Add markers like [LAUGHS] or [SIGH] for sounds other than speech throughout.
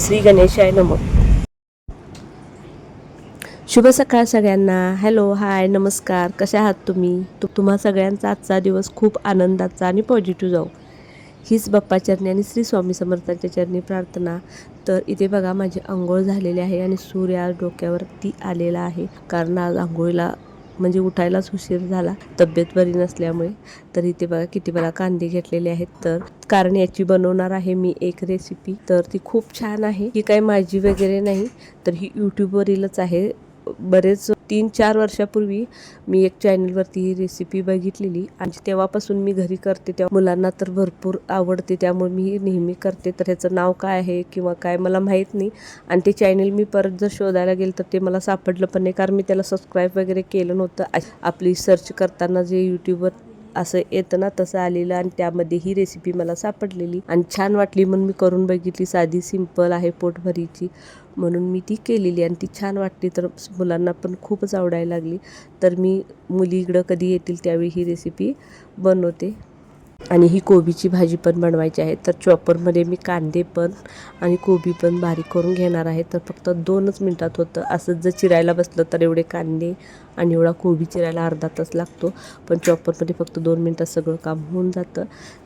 श्री गणेशाय नमः. शुभ सकाळ सगळ्यांना. हॅलो हाय नमस्कार. कशा आहात तुम्ही? तु तुम्हा सगळ्यांचा आजचा दिवस खूप आनंदाचा आणि पॉझिटिव्ह जाऊ हीच बाप्पा चरणी आणि श्री स्वामी समर्थांच्या चरणी प्रार्थना. तर इथे बघा माझी आंघोळ झालेली आहे आणि सूर्य आज डोक्यावरती आलेला आहे. कारण आज आंघोळीला म्हणजे उठायलाच उशीर झाला. तब्येत बरी नसल्यामुळे. तर इथे बघा किती मला कांदे घेतलेले आहेत. तर कारण याची बनवणार आहे मी एक रेसिपी तर ती खूप छान आहे. ही काही माझी वगैरे नाही. तर ही यूट्यूबवरीलच आहे. बरेच तीन चार वर्षापूर्वी मी एक चॅनलवरती ही रेसिपी बघितलेली आणि तेव्हापासून मी घरी करते तेव्हा मुलांना तर भरपूर आवडते त्यामुळे मी नेहमी करते. तर ह्याचं नाव काय आहे किंवा काय मला माहीत नाही आणि ते चॅनल मी परत जर शोधायला गेलं तर ते मला सापडलं पण नाही कारण मी त्याला सबस्क्राईब वगैरे केलं नव्हतं. आपली सर्च करताना जे यूट्यूबवर असं येतं ना तसं आलेलं आणि त्यामध्ये ही रेसिपी मला सापडलेली आणि छान वाटली म्हणून मी करून बघितली. साधी सिंपल आहे पोटभरीची म्हणून मी ती केलेली आणि ती छान वाटली. तर मुलांना पण खूपच आवडायला लागली. तर मी मुली इकडं कधी येतील त्यावेळी ही रेसिपी बनवते. आणि ही कोबीची भाजी पण बनवायची आहे. तर चॉपरमध्ये मी कांदे पण आणि कोबी पण बारीक करून घेणार आहे. तर फक्त दोनच मिनटात होतं. असंच जर चिरायला बसलं तर एवढे कांदे आणि एवढा कोबी चिरायला अर्धा तास लागतो. पण चॉपरमध्ये फक्त दोन मिनटात सगळं काम होऊन जातं.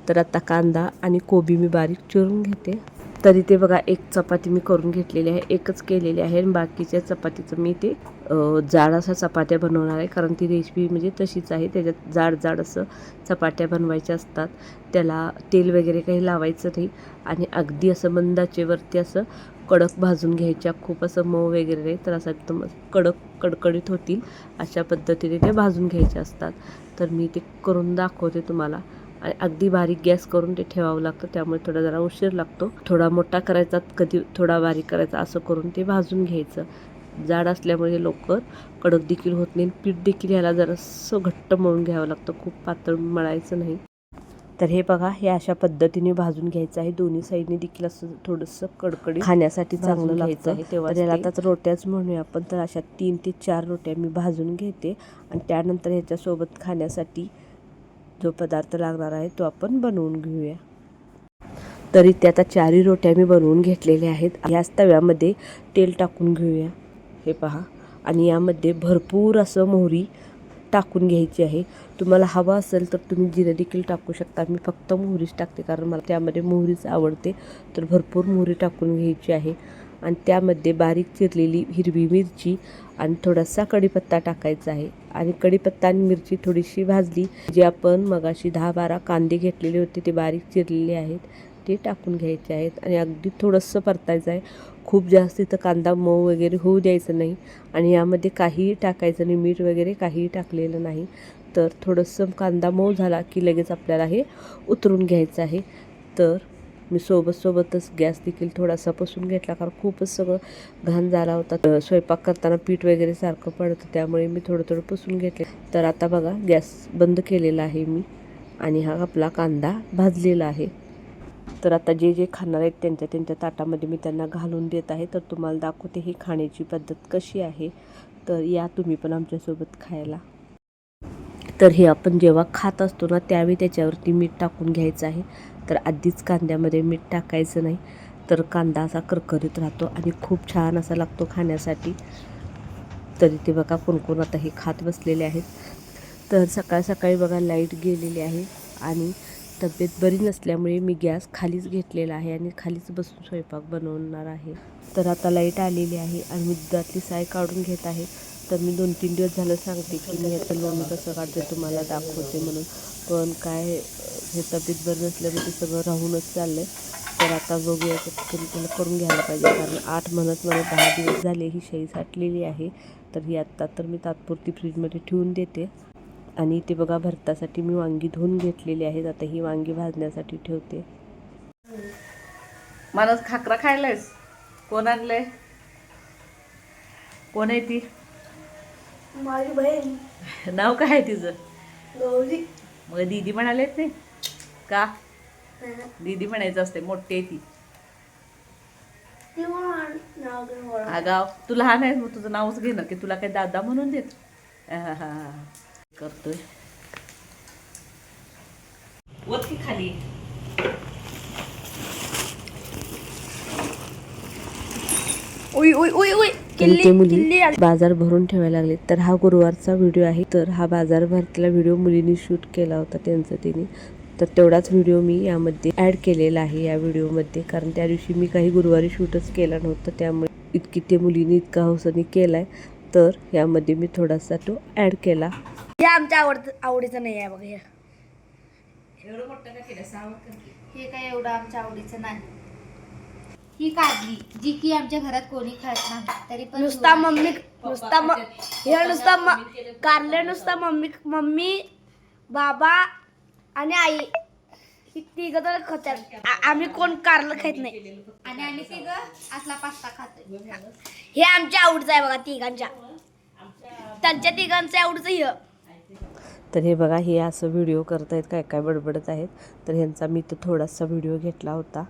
तर आता कांदा आणि कोबी मी बारीक चिरून घेते. तरी ते बघा एक चपाती मी करून घेतलेली आहे एकच केलेली आहे आणि बाकीच्या चपातीचं मी ते जाड असा चपात्या बनवणार आहे. कारण ती रेसिपी म्हणजे तशीच आहे. त्याच्यात जाड जाड असं चपात्या बनवायच्या असतात. त्याला तेल वगैरे काही लावायचं नाही. आणि अगदी असं मंदाचेवरती असं कडक भाजून घ्यायच्या. खूप असं मऊ वगैरे नाही. तर असं एकदम कडक कडकडीत होतील. अशा पद्धतीने ते भाजून घ्यायचे असतात. तर मी ते करून दाखवते तुम्हाला. आणि अगदी बारीक गॅस करून ते ठेवावं लागतं त्यामुळे थोडा जरा उशीर लागतो. थोडा मोठा करायचा कधी थोडा बारीक करायचा असं करून ते भाजून घ्यायचं. जाड असल्यामुळे लवकर कडक देखील होत नाही. पीठ देखील ह्याला जरासं घट्ट मळून घ्यावं लागतं. खूप पातळ मळायचं नाही. तर हे बघा हे अशा पद्धतीने भाजून घ्यायचं आहे. दोन्ही साईडने देखील असं थोडंसं कडकडीत खाण्यासाठी चांगलं लागतं. आहे तेव्हा त्याला आता रोट्याच म्हणूया आपण. तर अशा तीन ते चार रोट्या मी भाजून घेते. आणि त्यानंतर ह्याच्यासोबत खाण्यासाठी जो पदार्थ लागणार आहे तो आपण बनवून घेऊया. तरी त्या आता चारही रोट्या मी बनवून घेतलेल्या आहेत. याच तव्यामध्ये तेल टाकून घेऊया. हे पहा. आणि यामध्ये भरपूर असं मोहरी टाकून घ्यायची आहे. तुम्हाला हवं असेल तर तुम्ही जिरे देखील टाकू शकता. मी फक्त मोहरीच टाकते कारण मला त्यामध्ये मोहरीच आवडते. तर भरपूर मोहरी टाकून घ्यायची आहे. आणि त्यामध्ये बारीक चिरलेली हिरवी मिरची आणि थोडासा कढीपत्ता टाकायचा आहे. आणि कढीपत्ता आणि मिरची थोडीशी भाजली. जे आपण मगाशी दहा बारा कांदे घेतलेले होते ते बारीक चिरलेले आहेत. ते टाकून घ्यायचे आहेत. आणि अगदी थोडंसं परतायचं आहे. खूप जास्त इथं कांदा मऊ वगैरे होऊ द्यायचं नाही. आणि यामध्ये काहीही टाकायचं नाही. मीठ वगैरे काहीही टाकलेलं नाही. तर थोडंसं कांदा मऊ झाला की लगेच आपल्याला हे उतरून घ्यायचं आहे. तर मी सोबत सोबतच गॅस देखील थोडासा पसून घेतला कारण खूपच सगळं घाण झाला होता. तर स्वयंपाक करताना पीठ वगैरे सारखं पडतं त्यामुळे मी थोडं थोडं पसून घेतले. तर आता बघा गॅस बंद केलेला आहे मी आणि हा आपला कांदा भाजलेला आहे. तर आता जे जे खाणार आहेत त्यांच्या त्यांच्या ताटामध्ये मी त्यांना घालून देत आहे. तर तुम्हाला दाखवते ही खाण्याची पद्धत कशी आहे. तर या तुम्ही पण आमच्यासोबत खायला. तर हे आपण जेव्हा खात असतो ना त्यावेळी त्याच्यावरती मीठ टाकून घ्यायचं आहे. तर आधीच कांद्यामध्ये मीठ टाकायचं नाही तर कांदा असा करकरीत राहतो आणि खूप छान असा लागतो खाण्यासाठी. तरी ते बघा कोणकोण आता हे खात बसलेले आहेत. तर सकाळ सकाळी बघा लाइट गेलेली आहे आणि तब्येत बरी नसल्यामुळे मी गॅस खालीच घेतलेला आहे आणि खालीच बसून स्वयंपाक बनवणार आहे. तर आता लाइट आलेली आहे आणि मी दुधातली साय काढून घेत आहे. तर मी दोन तीन दिवस झालं सांगते की मी याचं लोणी कसं काढते तुम्हाला दाखवते म्हणून. पण काय हे तब्येत बरं नसल्यामुळे ते सगळं राहूनच चाललं आहे तर आता बघूया त्याला करून घ्यायला पाहिजे. कारण आठ म्हणत मला दहा दिवस झाले ही शाई साठलेली आहे. तर ही आत्ता तर मी तात्पुरती फ्रीजमध्ये ठेवून देते. आणि ते बघा भरतासाठी मी वांगी धुवून घेतलेली आहेत. आता ही वांगी भाजण्यासाठी ठेवते. मानस खाकरा खायलायस? कोण आणलंय? कोण आहे ती? माझी बहीण. नाव काय आहे तिचं? गौरी. मग दीदी म्हणालेत नाही? का? दीदी म्हणायचं असते मोठी ती. आगाव तू लहान आहेस मग तुझं नावच घे ना की तुला काय दादा म्हणून देत. करतोय. वत की खाली. उई उई उई उई. आणि किल्ली ते मुली. बाजार भरून ठेवायला लागले तर हा गुरुवारचा व्हिडिओ आहे. तर हा बाजार भरतला व्हिडिओ मुलींनी शूट केला होता त्यांचं तिने. तर तेवढाच व्हिडिओ मी यामध्ये ॲड केलेला आहे या व्हिडिओमध्ये कारण त्या दिवशी मी काही गुरुवारी शूटच केला नव्हतं त्यामुळे इतकी ते मुलींनी इतका हौसाने केलाय. तर यामध्ये मी थोडासा तो ॲड केला. हे आमच्या आवडत आवडीचं नाही आहे बघा हे. हे काय एवढं आमच्या आवडीचं नाही. ही काढली जी की आमच्या घरात कोणी खात नाही तरी पण नुसता मम्मी नुसता हे नुसता कारले नुसता मम्मी मम्मी बाबा आणि आई ही तिघ तर खातात आ- आम्ही कोण कारलं खात नाही. आणि आम्ही ते ग असला पास्ता खातोय. हे आमच्या आवडीचं आहे बघा तिघांच्या. त्यांच्या तिघांचं आवडीचं हे. तर हे बघा हे असं व्हिडिओ करत आहेत काय काय बडबडत आहेत. तर ह्यांचा मी तर थोडासा व्हिडिओ घेतला होता.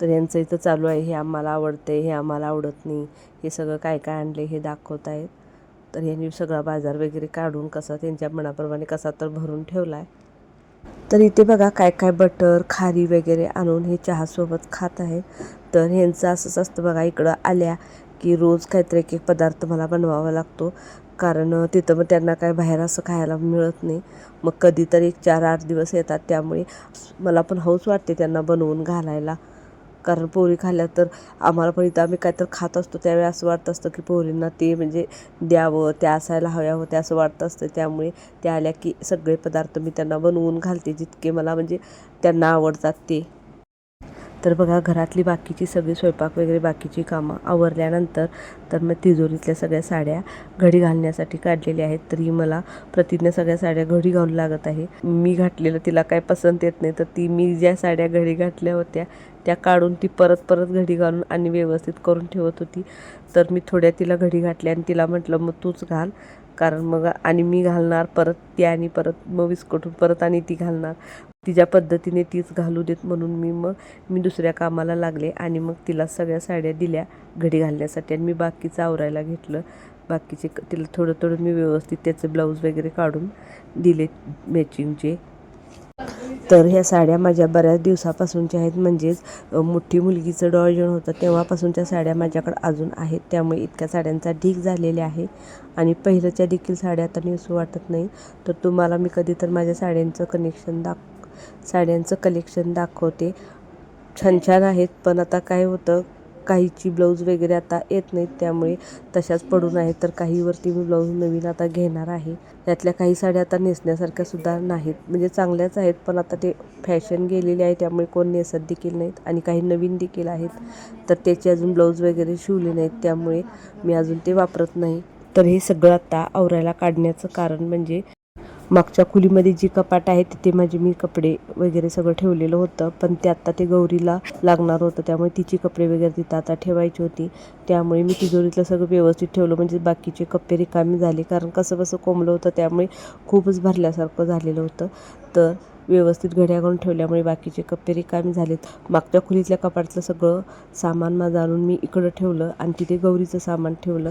तर यांचं इथं चालू आहे हे आम्हाला आवडते हे आम्हाला आवडत नाही. हे सगळं काय काय आणले हे दाखवत आहेत. तर यांनी सगळा बाजार वगैरे काढून कसा त्यांच्या मनाप्रमाणे कसा तर भरून ठेवला आहे तर इथे बघा काय काय बटर खारी वगैरे आणून हे चहासोबत खात आहे. तर ह्यांचं असंच असतं बघा इकडं आल्या की रोज काहीतरी एक एक पदार्थ मला बनवावा लागतो. कारण तिथं मग त्यांना काय बाहेर असं खायला मिळत नाही. मग कधीतरी एक चार आठ दिवस येतात त्यामुळे मला पण हौस वाटते त्यांना बनवून घालायला. कारण पोरी खाल्ल्या तर आम्हाला पण इथं आम्ही काहीतरी खात असतो. त्यावेळी असं वाटत असतं की पोरींना ते म्हणजे द्यावं त्या असायला हव्या होत्या असं वाटत असतं. त्यामुळे त्या आल्या की सगळे पदार्थ मी त्यांना बनवून घालते जितके मला म्हणजे त्यांना आवडतात ते. तर बघा घरातली बाकीची सगळी स्वयंपाक वगैरे बाकीची कामं आवरल्यानंतर तर मग तिजोरीतल्या सगळ्या साड्या घडी घालण्यासाठी काढलेल्या आहेत. तरी मला प्रतिज्ञा सगळ्या साड्या घडी घालू लागत आहे. मी घातलेलं तिला काय पसंत येत नाही. तर ती मी ज्या साड्या घडी घातल्या होत्या त्या काढून ती परत परत घडी घालून आणि व्यवस्थित करून ठेवत होती. तर मी थोड्या तिला घडी घातल्या आणि तिला म्हटलं मग तूच घाल कारण मग आणि मी घालणार परत ती आणि परत मग विस्कटून परत आणि ती घालणार. तिच्या पद्धतीने तीच घालू देत म्हणून मी मग मी दुसऱ्या कामाला लागले आणि मग तिला सगळ्या साड्या दिल्या घडी घालण्यासाठी आणि मी बाकीचं आवरायला घेतलं. बाकीचे तिला थोडं थोडं मी व्यवस्थित त्याचे ब्लाऊज वगैरे काढून दिले मॅचिंगचे तर ह्या साड्या माझ्या बऱ्याच दिवसापासूनच्या आहेत. म्हणजेच मोठी मुलगीचं डॉळजण होतं तेव्हापासूनच्या साड्या माझ्याकडे अजून आहेत. त्यामुळे इतक्या साड्यांचा ढीक झालेला आहे. आणि पहिल्याच्या देखील साड्या आता नेसू वाटत नाही. तर तुम्हाला मी कधी तर माझ्या साड्यांचं कनेक्शन दाख साड्यांचं कलेक्शन दाखवते. छान छान आहेत पण आता काय होतं काहीची ब्लाऊज वगैरे आता येत नाहीत त्यामुळे तशाच पडून आहेत. तर काहीवरती मी ब्लाऊज नवीन आता घेणार आहे. त्यातल्या काही साड्या आता नेसण्यासारख्या सुद्धा नाहीत. म्हणजे चांगल्याच आहेत पण आता ते फॅशन गेलेली आहे त्यामुळे कोण नेसत देखील नाहीत. आणि काही नवीन देखील आहेत तर त्याचे अजून ब्लाऊज वगैरे शिवले नाहीत त्यामुळे मी अजून ते वापरत नाही. तर हे सगळं आता आवरायला काढण्याचं कारण म्हणजे मागच्या खोलीमध्ये जी कपाट आहे तिथे माझे मी कपडे वगैरे सगळं ठेवलेलं होतं. पण ते आत्ता ते गौरीला लागणार होतं त्यामुळे तिची कपडे वगैरे तिथं आता ठेवायची होती. त्यामुळे मी तिजोरीतलं सगळं व्यवस्थित ठेवलं. म्हणजे बाकीचे कप्पे रिकामी झाले. कारण कसं कसं कोंबलं होतं त्यामुळे खूपच भरल्यासारखं झालेलं होतं. तर व्यवस्थित घड्या घालून ठेवल्यामुळे बाकीचे कप्पे रिकामी झालेत. मागच्या खोलीतल्या कपाटचं सगळं सामान माझं आणून मी इकडं ठेवलं आणि तिथे गौरीचं सामान ठेवलं.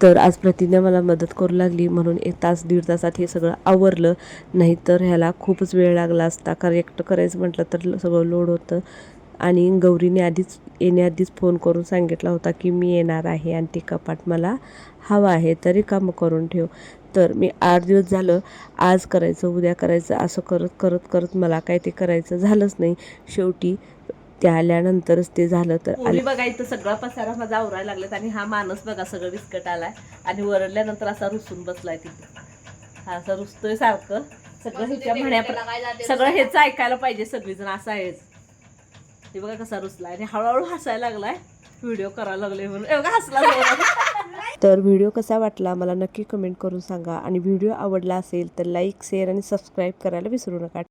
तर आज प्रतिज्ञा मला मदत करू लागली. म्हणून एक तास दीड तासात हे सगळं आवरलं. नाहीतर ह्याला खूपच वेळ लागला असता. कारण एकटं करायचं म्हटलं तर सगळं लोड होतं. आणि गौरीने आधीच येण्याआधीच फोन करून सांगितला होता की मी येणार आहे आणि ते कपाट मला हवं आहे तरी कामं करून ठेव. तर मी आठ दिवस झालं आज करायचं उद्या करायचं असं करत करत करत मला काय ते करायचं झालंच नाही. शेवटी त्या आल्यानंतरच ते झालं तर आले. पोळी बघा इथं सगळा पसारा माझा आवरायला लागलेत आणि हा माणूस बघा सगळं विस्कट आलाय. आणि वरडल्यानंतर असा रुसून बसलाय तिथे. हा असा रुसतोय सारखं. सगळं ह्याच्या म्हण्या सगळं ह्याचं ऐकायला पाहिजे सगळीजण असं आहेच हे बघा कसा रुसलाय. आणि हळूहळू हसायला लागलाय. व्हिडिओ करायला लागले म्हणून. ए बघा हसला. [LAUGHS] तर व्हिडिओ कसा वाटला मला नक्की कमेंट करून सांगा. आणि व्हिडिओ आवडला असेल तर लाईक शेअर आणि सबस्क्राईब करायला विसरू नका.